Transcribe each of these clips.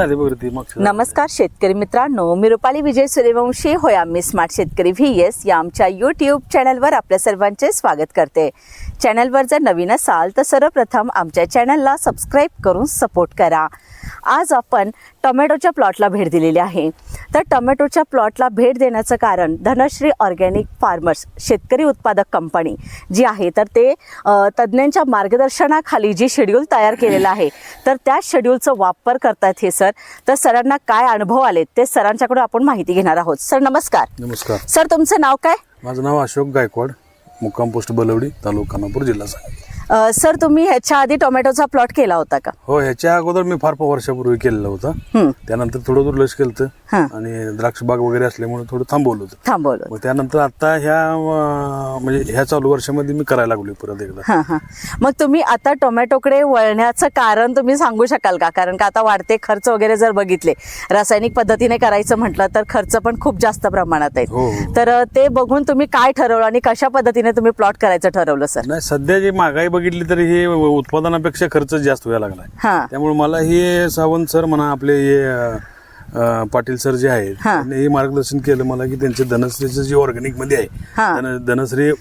नमस्कार शेतकरी मित्रांनो मी रुपाली विजय सूर्यवंशी. होय आम्ही स्मार्ट शेतकरी व्ही एस या आमच्या यूट्यूब चॅनलवर आपल्या सर्वांचे स्वागत करते. चॅनलवर जर नवीन असाल तर सर्वप्रथम आमच्या चॅनलला सबस्क्राईब करून सपोर्ट करा. आज आपण टोमॅटोच्या प्लॉटला भेट दिलेली आहे. तर टोमॅटोच्या प्लॉटला भेट देण्याचं कारण धनश्री ऑर्गॅनिक फार्मर्स शेतकरी उत्पादक कंपनी जी आहे तर ते तज्ज्ञांच्या मार्गदर्शनाखाली जी शेड्यूल तयार केलेलं आहे तर त्या शेड्यूलचा वापर करतायत हे सर. तर सरांना काय अनुभव आले ते सरांच्याकडून आपण माहिती घेणार आहोत. सर नमस्कार. नमस्कार. सर तुमचं नाव काय? माझं नाव अशोक गायकवाड मुक्काम पोस्ट बलवडी तालुका खानापूर जिल्हा सांगली. अ, सर तुम्ही ह्याच्या आधी टोमॅटोचा प्लॉट केला होता का? हो ह्याच्या अगोदर मी फार वर्षापूर्वी केलेलं होतं. हं, त्यानंतर थोडं दुर्लक्ष केलं हां. आणि द्राक्ष बाग वगैरे असल्यामुळे थोडं थांबवलं होतं. थांबवलं मग त्यानंतर आता ह्या अं, म्हणजे ह्या चालू वर्षामध्ये मी करायला लागलोय परत एकदा. हां हां. मग तुम्ही आता टोमॅटोकडे वळण्याचं कारण तुम्ही सांगू शकाल का? कारण का आता वाढते खर्च वगैरे जर बघितले रासायनिक पद्धतीने करायचं म्हटलं तर खर्च पण खूप जास्त प्रमाणात हो, आहे हो. तर अ, ते बघून तुम्ही काय ठरवलं आणि कशा पद्धतीने तुम्ही प्लॉट करायचं ठरवलं सर? नाही सध्या जी महागाई बघितली तर हे उत्पादनापेक्षा खर्च जास्त व्हायला लागलाय हां त्यामुळे मला हे सावंत सर म्हणा आपले हे अं, पाटील सर जे आहेत हां. त्यांनी हे मार्गदर्शन केलं मला की त्यांचे धनश्रीचं जे ऑर्गॅनिकमध्ये आहे. धन- धनश्री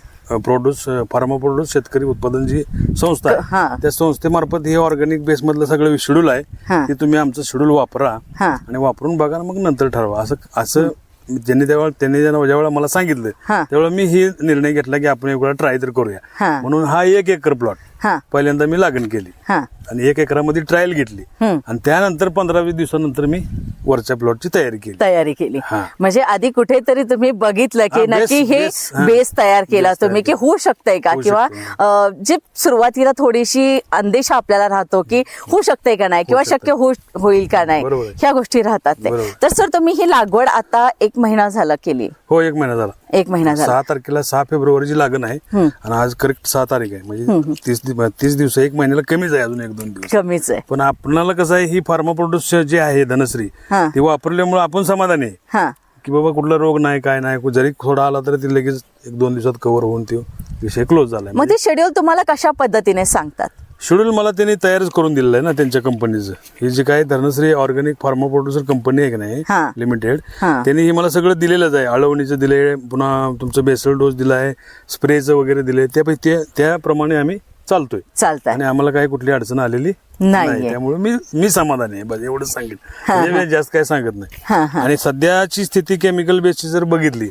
प्रोड्यूस फार्मा प्रोड्यूस शेतकरी उत्पादन जी संस्था हां. आहे त्या संस्थेमार्फत हे ऑर्गॅनिक बेस मधलं सगळं शेड्यूल आहे. ते तुम्ही आमचं शेड्यूल वापरा हां. आणि वापरून बघा आणि मग नंतर ठरवा असं असं ज्यांनी त्यावेळेला त्यांनी ज्या ज्यावेळेला मला सांगितलं हां. त्यावेळेला मी ही निर्णय घेतला की आपण एक वेळा ट्राय तर करूया हां. म्हणून हा एक एकर प्लॉट हां पहिल्यांदा मी लागण केली हां आणि एक एकरामध्ये ट्रायल घेतली हम्म. आणि त्यानंतर पंधरा वीस दिवसानंतर मी वरच्या प्लॉटची तयारी केली तयारी केली हां. म्हणजे आधी कुठेतरी तुम्ही बघितलं की हां, नक्की हे बेस, हां. बेस तयार केला तयार तुम्ही की. होऊ शकतंय का होऊ किंवा. अ, जे सुरुवातीला थोडीशी अंदेशा आपल्याला राहतो की होऊ शकतंय का नाही किंवा. शक्य होऊ- होईल का नाही बरोबर आहे. ह्या गोष्टी राहतात ते बरोबर. तर सर तुम्ही ही लागवड आता एक महिना झाला केली हो एक महिना झाला एक महिना झाला. सहा तारखेला सहा फेब्रुवारीची लागण आहे. आणि आज करेक्ट सहा तारीख आहे. म्हणजे तीस दिव- तीस दिवस एक महिन्याला कमीच आहे अजून एक दोन दिवस. कमीच आहे. पण आपणाला कसं आहे ही फार्मा प्रोड्यूस जे आहे धनश्री हां. ती वापरल्यामुळे आपण समाधानी आहे. हा. की बाबा कुठला रोग नाही काय नाही जरी थोडा आला तरी ती लगेच एक दोन दिवसात कव्हर होऊन तो विषय क्लोज झालाय. मग ते शेड्यूल तुम्हाला कशा पद्धतीने सांगतात? शेड्यूल मला त्यांनी तयारच करून दिलेलं आहे ना त्यांच्या कंपनीचं ही जी काय Dhanashree organic pharma producer company आहे की नाही हां. लिमिटेड हां. त्यांनी ही मला सगळं दिलेलंच आहे. आळवणीचं दिले पुन्हा तुमचं बेसल डोस दिला आहे स्प्रेचं वगैरे दिले त्यापैकी ते त्याप्रमाणे आम्ही चालतोय. चालतात आणि आम्हाला काही कुठली अडचण आलेली नाहीये. त्यामुळे मी मी समाधानी आहे. बस एवढंच सांगेन. म्हणजे मी जास्त काय सांगत हां, नाही. हां. आणि सध्याची स्थिती केमिकल बेसची जर बघितली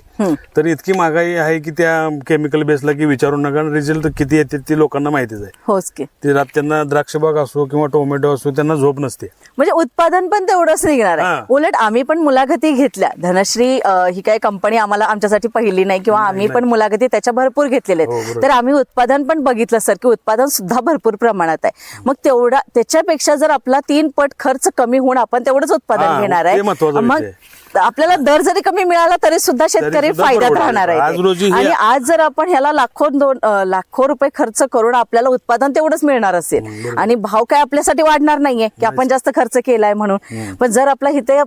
तर इतकी महागाई आहे की त्या केमिकल बेसला की विचारू नका. रिझल्ट किती येते ती लोकांना माहितीच आहे. होच की. ते रात त्यांना द्राक्षबाग असो किंवा टोमॅटो असो त्यांना झोप नसते. म्हणजे उत्पादन पण तेवढंच निघणार आहे. हां. उलट आम्ही पण मुलाखती घेतल्या. धनश्री अ, ही काही कंपनी आम्हाला आमच्यासाठी पहिली नाही किंवा आम्ही पण मुलाखती त्याच्या भरपूर घेतलेल्या हो, आहेत बरोबर. तर आम्ही उत्पादन पण बघितलं सर की उत्पादन सुद्धा भरपूर प्रमाणात आहे. मग तेवढा त्याच्यापेक्षा जर आपला तीन पट खर्च कमी होऊन आपण तेवढंच उत्पादन घेणार आहे मग आपल्याला दर जरी कमी मिळाला तरी सुद्धा शेतकरी फायद्यात. राहणार आहे आणि आज जर आपण ह्याला लाखो दोन लाखो रुपये खर्च करून आपल्याला उत्पादन तेवढंच मिळणार असेल. आणि भाव काय आपल्यासाठी वाढणार नाहीये की आपण जास्त खर्च केलाय म्हणून. पण जर आपला इथे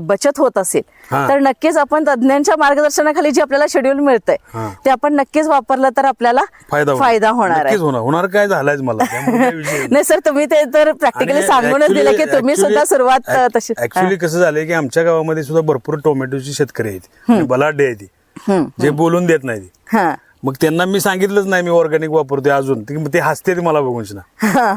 बचत होत असेल. तर नक्कीच आपण तज्ज्ञांच्या मार्गदर्शनाखाली जे आपल्याला शेड्यूल मिळतंय. ते आपण नक्कीच वापरलं तर आपल्याला फायदा होणार. आहे. होणार. काय झालायच मला. नाही. सर तुम्ही ते तर प्रॅक्टिकली सांगूनच दिलं की तुम्ही सुद्धा सुरुवात तशी ऍक्च्युली कसं झालंय की आमच्या गावामध्ये सुद्धा भरपूर टोमॅटोची शेतकरी आहेत. आणि बलाढ्य आहेत ती. जे बोलून देत नाही ती. हा. मग त्यांना मी सांगितलंच नाही मी ऑर्गॅनिक वापरतोय अजून. ते ते हसते ते मला बघून ना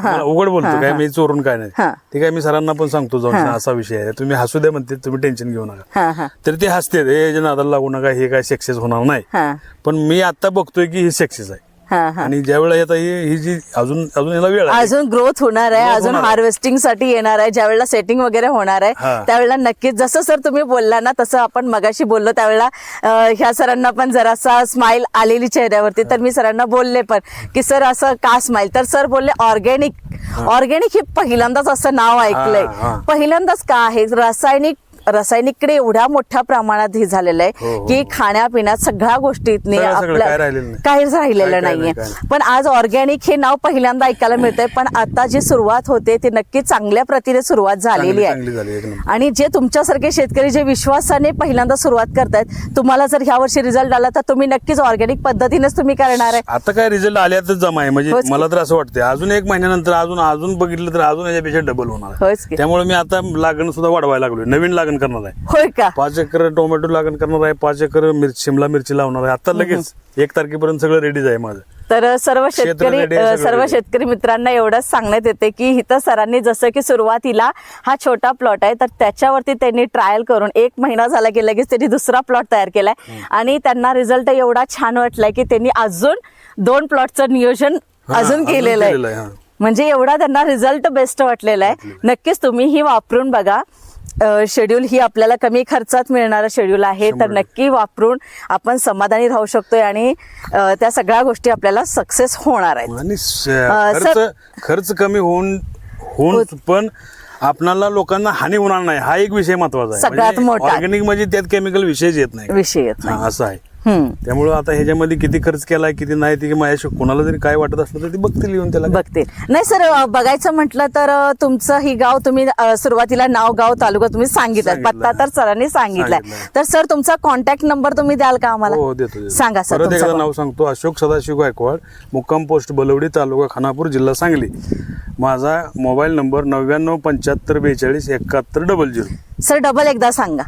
मला उघड बोलतो काय मी चोरून काय नाही. ते काय मी सरांना पण सांगतो जाऊन असा विषय आहे. तुम्ही हसू द्या म्हणते तुम्ही टेन्शन घेऊ नका. हा हा. तर ते हसते हे जे नादाला लागू नका हे काय सक्सेस होणार नाही. हा. पण मी आता बघतोय की हे सक्सेस आहे. हा हा. आणि ज्या वेळेला आता ही ही जी अजून अजून याला वेळ आहे. अजून ग्रोथ होणार आहे Growth अजून होणार आहे. हार्वेस्टिंगसाठी येणार आहे ज्यावेळेला सेटिंग वगैरे होणार आहे हा. त्यावेळेला नक्कीच जसं सर तुम्ही बोलला ना तसं आपण मगाशी बोललो त्यावेळेला अं, ह्या सरांना पण जरासा स्माइल आलेली चेहऱ्यावरती. तर मी सरांना बोलले पण की सर असं का स्माइल तर सर बोलले ऑर्गॅनिक ऑर्गॅनिक हे पहिल्यांदाच असं नाव ऐकलंय. हा. पहिल्यांदाच का आहे? रासायनिक रासायनिककडे एवढ्या मोठ्या प्रमाणात हे झालेलं आहे हो, की हो. खाण्यापिण्यात सगळ्या गोष्टीतनी आपल्या. काहीच राहिलेलं नाहीये. पण आज ऑर्गॅनिक हे नाव पहिल्यांदा ऐकायला मिळतंय पण आता जी सुरुवात होते ती नक्की चांगल्या प्रतीने सुरुवात झालेली आहे. आणि जे तुमच्यासारखे शेतकरी जे विश्वासाने पहिल्यांदा सुरुवात करतायत तुम्हाला जर ह्या वर्षी रिझल्ट आला तर तुम्ही नक्कीच ऑर्गॅनिक पद्धतीनेच तुम्ही करणार आहे आता काय रिझल्ट आल्यातच जमा आहे म्हणजे की. मला तर असं वाटतं अजून एक महिन्यानंतर अजून अजून बघितलं तर अजून याच्यापेक्षा डबल होणार की त्यामुळे मी आता लागण सुद्धा वाढवायला लागलोय नवीन लागण करणार आहे. होय का? पाच एकर टोमॅटो लागण करणार आहे पाच एकर मिरची शिमला मिरची लावणार आहे. आता लगेच एक तारखेपर्यंत सगळं रेडीच आहे माझं. तर सर्व शेतकरी सर्व. शेतकरी मित्रांना एवढंच सांगण्यात येते की इथं सरांनी जसं की सुरुवातीला हा छोटा प्लॉट आहे तर त्याच्यावरती त्यांनी ट्रायल करून एक महिना झाला की लगेच त्यांनी दुसरा प्लॉट तयार केलाय. आणि त्यांना रिझल्ट एवढा छान वाटलाय की त्यांनी अजून दोन प्लॉटचं नियोजन अजून केलेलं आहे. म्हणजे एवढा त्यांना रिझल्ट बेस्ट वाटलेला आहे. नक्कीच तुम्ही ही वापरून बघा. शेड्यूल ही आपल्याला कमी खर्चात मिळणारं शेड्यूल आहे. तर नक्की वापरून आपण समाधानी राहू शकतोय आणि त्या सगळ्या गोष्टी आपल्याला सक्सेस होणार आहेत. खर्च कमी होऊन होऊन पण आपणाला लोकांना हानी होणार नाही. हा एक विषय महत्त्वाचा आहे. सगळ्यात मोठा. ऑर्गॅनिक म्हणजे त्यात केमिकल विषयच येत नाही. विषय येत नाही. असं आहे. त्यामुळे आता ह्याच्यामध्ये किती खर्च केलाय किती नाही ते माझ्या कोणाला जरी काय वाटत असलं तर ते बघतील येऊन त्याला. काय. बघते नाही सर बघायचं म्हटलं तर तुमचं ही गाव तुम्ही सुरुवातीला नाव गाव तालुका तुम्ही सांगितलं. पत्ता तर सरांनी सांगितलाय. तर सर तुमचा कॉन्टॅक्ट नंबर तुम्ही द्याल का आम्हाला? हो. सांगा सर एकदा नाव सांगतो. अशोक सदाशिव गायकवाड मुक्काम पोस्ट बलवडी तालुका खानापूर जिल्हा सांगली. माझा मोबाईल नंबर नव्याण्णव पंच्याहत्तर बेचाळीस एकाहत्तर डबल झिरो. सर डबल एकदा सांगा.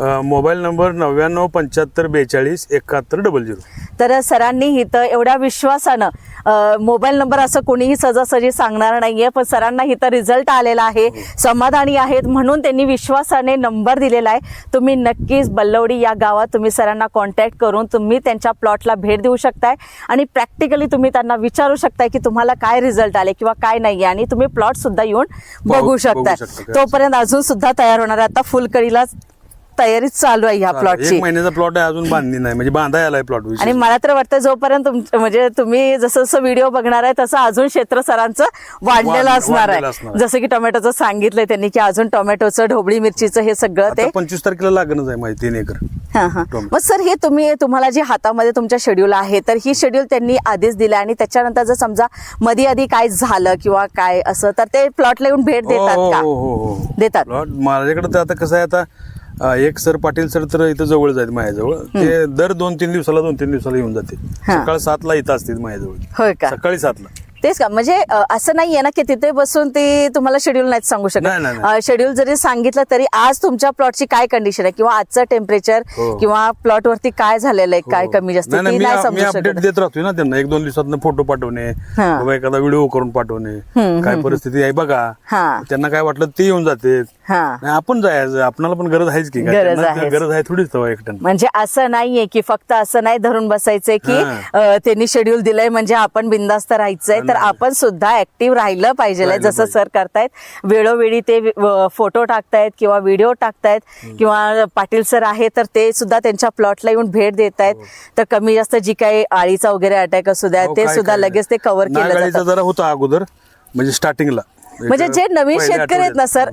मोबाईल नंबर नव्याण्णव पंच्याहत्तर बेचाळीस एकाहत्तर डबल झिरो. तर सरांनी इथं एवढ्या विश्वासानं अ, मोबाईल नंबर असं कोणीही सहजासहजी सांगणार नाहीये पण सरांना इथं रिझल्ट आलेला आहे समाधानी आहेत म्हणून त्यांनी विश्वासाने नंबर दिलेला आहे. तुम्ही नक्कीच बल्लवडी या गावात तुम्ही सरांना कॉन्टॅक्ट करून तुम्ही त्यांच्या प्लॉटला भेट देऊ शकताय. आणि प्रॅक्टिकली तुम्ही त्यांना विचारू शकताय की तुम्हाला काय रिझल्ट आले किंवा काय नाही आणि तुम्ही प्लॉट सुद्धा येऊन बघू- शकताय. शकता. तोपर्यंत अजून सुद्धा तयार होणार आहे. आता फुलकडीला तयारी चालू आहे ह्या प्लॉटची एक महिन्याचा प्लॉट आहे अजून बांधणी नाही. म्हणजे बांधाय आलाय प्लॉट आणि मला तर वाटतं जोपर्यंत म्हणजे तुम्ही जसं जसं व्हिडिओ बघणार आहे तसं अजून क्षेत्र सरांचं वाढलेलं वाढ- असणार आहे. जसं की टोमॅटोचं सांगितलंय त्यांनी की अजून टोमॅटोचं ढोबळी मिरचीचं हे सगळं ते पंचवीस तारखेला लागणच आहे माझी तीन एकर. हा हा. टोमॅटो. मग सर हे तुम्ही तुम्हाला जे हातामध्ये तुमच्या शेड्यूल आहे तर ही शेड्यूल त्यांनी आधीच दिलं आणि त्याच्यानंतर जर समजा मध्ये आधी काय झालं किंवा काय असं तर ते प्लॉटला येऊन भेट हो देतात हो का? हो देतात. माझ्याकडे आता कसं आहे आता एक सर पाटील सर तर इथं जवळ आहेत माझ्याजवळ. ते दर दोन तीन दिवसाला दोन तीन दिवसाला येऊन जाते हा. सकाळ सातला इथं असतील माझ्याजवळ. होय का? सकाळी सातला. तेच का? म्हणजे अ, असं नाहीये ना की तिथे बसून ते तुम्हाला शेड्यूल नाहीत सांगू नाही, नाही, शकत शेड्यूल जरी सांगितलं तरी आज तुमच्या प्लॉटची काय कंडिशन आहे? किंवा आजचं टेम्परेचर हो. किंवा प्लॉट वरती काय झालेलं आहे? काय कमी जास्त नाही, नाही, ती मी नाही मी समजू अपडेट शकत. देत राहतोय ना त्यांना. एक दोन दिवसात फोटो पाठवणे हा. बाबा एखादा व्हिडिओ करून पाठवणे. काय परिस्थिती आहे बघा. हा. त्यांना काय वाटलं ते येऊन जाते. हा नाही, आपण जायचं आपणाला पण गरज आहेच की काय? गरज त्यांना आहेच. गरज आहे थोडीच तेव्हा एकट्यानं म्हणजे असं नाहीये की फक्त असं नाही धरून बसायचंय की हा. अ, त्यांनी शेड्यूल दिलंय म्हणजे आपण बिंदास्त राहायचंय तर. आपण सुद्धा ऍक्टिव्ह राहिलं पाहिजे राहिलं जसं पाहिजे. सर करतायत वेळोवेळी ते फोटो टाकतायत किंवा व्हिडिओ टाकतायत किंवा पाटील सर आहे तर ते सुद्धा त्यांच्या प्लॉटला येऊन भेट देत आहेत तर कमी जास्त जी काही आळीचा वगैरे अटॅक असू द्या हो, ते काय- सुद्धा काय लगेच ते कव्हर केलं नागाळीचा जातं जरा होता अगोदर म्हणजे स्टार्टिंगला म्हणजे जे नवीन शेतकरी आहेत ना. सर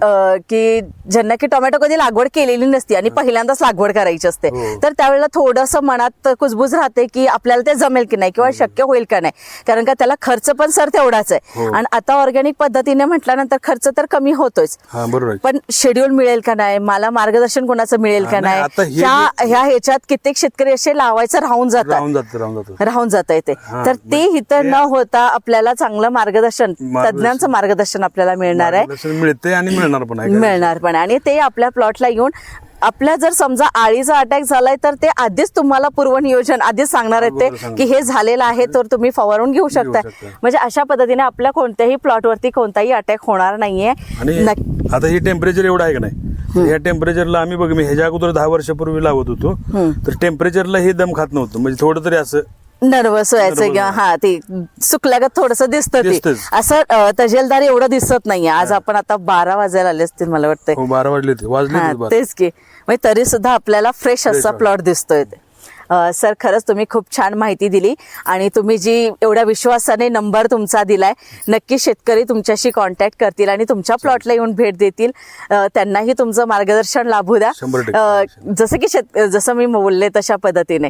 की ज्यांना की टोमॅटो कधी लागवड केलेली नसती आणि पहिल्यांदाच लागवड करायची असते हो. तर त्यावेळेला थोडंसं मनात कुजबूज राहते की आपल्याला ते जमेल की नाही किंवा शक्य होईल का नाही. कारण का त्याला खर्च पण सर तेवढाच आहे. हो. आणि आता ऑर्गॅनिक पद्धतीने म्हटल्यानंतर खर्च तर कमी होतोच. पण शेड्यूल मिळेल का नाही? मला मार्गदर्शन कोणाचं मिळेल का नाही, ह्या ह्या ह्याच्यात कित्येक शेतकरी असे लावायचं राहून जातात. राहून जात ते. तर ते मग इथं न होता आपल्याला चांगलं मार्गदर्शन मार्गदर्शन- तज्ञांचं मार्गदर्शन आपल्याला मिळणार आहे. मिळते आणि मिळणार पण आहे मिळणार पण आणि ते आपल्या प्लॉटला येऊन आपल्या जर समजा आळीचा अटॅक झालाय तर ते आधीच तुम्हाला पूर्वनियोजन आधीच सांगणार आहेत ते. की हे झालेलं आहे तर तुम्ही फवारून घेऊ शकता. म्हणजे अशा पद्धतीने आपल्या कोणत्याही प्लॉटवरती कोणताही अटॅक होणार नाहीये. आता हे टेम्परेचर एवढं आहे का नाही? या टेम्परेचरला आम्ही बघ मी ह्याच्या अगोदर दहा वर्षापूर्वी लावत होतो. तर टेम्परेचरला हे दम खात नव्हतं. म्हणजे थोडं तरी असं नर्वस व्हायचं किंवा हा ते सुकल्यागत थोडस दिसतं ते. दिसतंच. असं तजेलदार एवढं दिसत नाहीये. आज आपण आता बारा वाजायला आले असतील मला वाटतंय. हो बारा वाजले हा. तेच की. म्हणजे तरी सुद्धा आपल्याला फ्रेश असा. प्लॉट दिसतोय ते. सर खरंच तुम्ही खूप छान माहिती दिली आणि तुम्ही जी एवढ्या विश्वासाने नंबर तुमचा दिलाय नक्की शेतकरी तुमच्याशी कॉन्टॅक्ट करतील आणि तुमच्या प्लॉटला येऊन भेट देतील. त्यांनाही तुमचं मार्गदर्शन लाभू द्या. जसं की शेत जसं मी बोलले तशा पद्धतीने.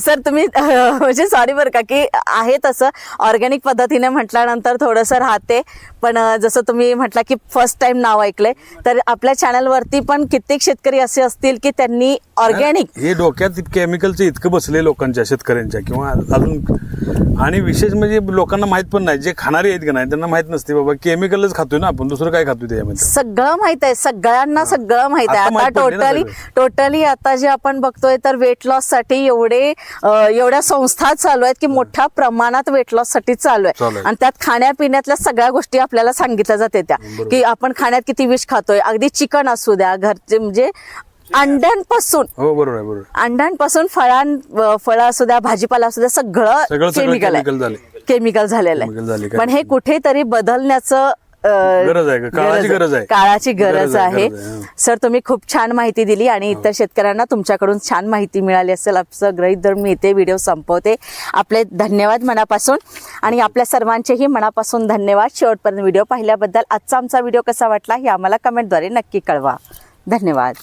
सर तुम्ही म्हणजे सॉरी बरं का की आहे तसं. ऑर्गॅनिक पद्धतीने म्हटल्यानंतर थोडंसं राहते. पण जसं तुम्ही म्हटलं की फर्स्ट टाइम नाव ऐकलंय तर आपल्या चॅनलवरती पण कित्येक शेतकरी असे असतील की त्यांनी ऑर्गॅनिक हे डोक्यात केमिकलचं इतकं बसले लोकांच्या शेतकऱ्यांच्या किंवा अजून आणि विशेष म्हणजे लोकांना माहीत पण नाही जे खाणारे आहेत का नाही त्यांना माहीत नसते बाबा केमिकलच खातोय ना आपण दुसरं काय खातोय त्याच्यामध्ये? सगळं माहीत आहे सगळ्यांना सगळं माहीत आहे. आता टोटली. टोटली आता जे आपण बघतोय तर वेट लॉससाठी एवढे एवढ्या संस्था चालू आहेत की मोठ्या प्रमाणात वेट लॉससाठी चालू आहे. आणि त्यात खाण्यापिण्यातल्या सगळ्या गोष्टी आपल्याला सांगितल्या जाते त्या. की आपण खाण्यात किती विष खातोय अगदी चिकन असू द्या घरचे म्हणजे अंड्यांपासून. हो बरोबर आहे बरोबर अंड्यांपासून फळां फळं असू द्या भाजीपाला असू द्या सगळं सगळं सगळं केमिकल chemical आहे. झाले. केमिकल झालेलं Chemical झाले, आहे पण हे कुठेतरी बदलण्याचं अ, गरज आहे का? काळाची गरज आहे. काळाची गरज गरज आहे, आहे. गरज आहे, हं. सर तुम्ही खूप छान माहिती दिली आणि इतर शेतकऱ्यांना तुमच्याकडून छान माहिती मिळाली असेल असं ग्रहित धरून मी इथे व्हिडिओ संपवते. आपले धन्यवाद मनापासून. आणि आपल्या सर्वांचेही मनापासून धन्यवाद. शेवटपर्यंत व्हिडिओ पाहिल्याबद्दल आजचा आमचा व्हिडिओ कसा वाटला हे आम्हाला कमेंटद्वारे नक्की कळवा. धन्यवाद.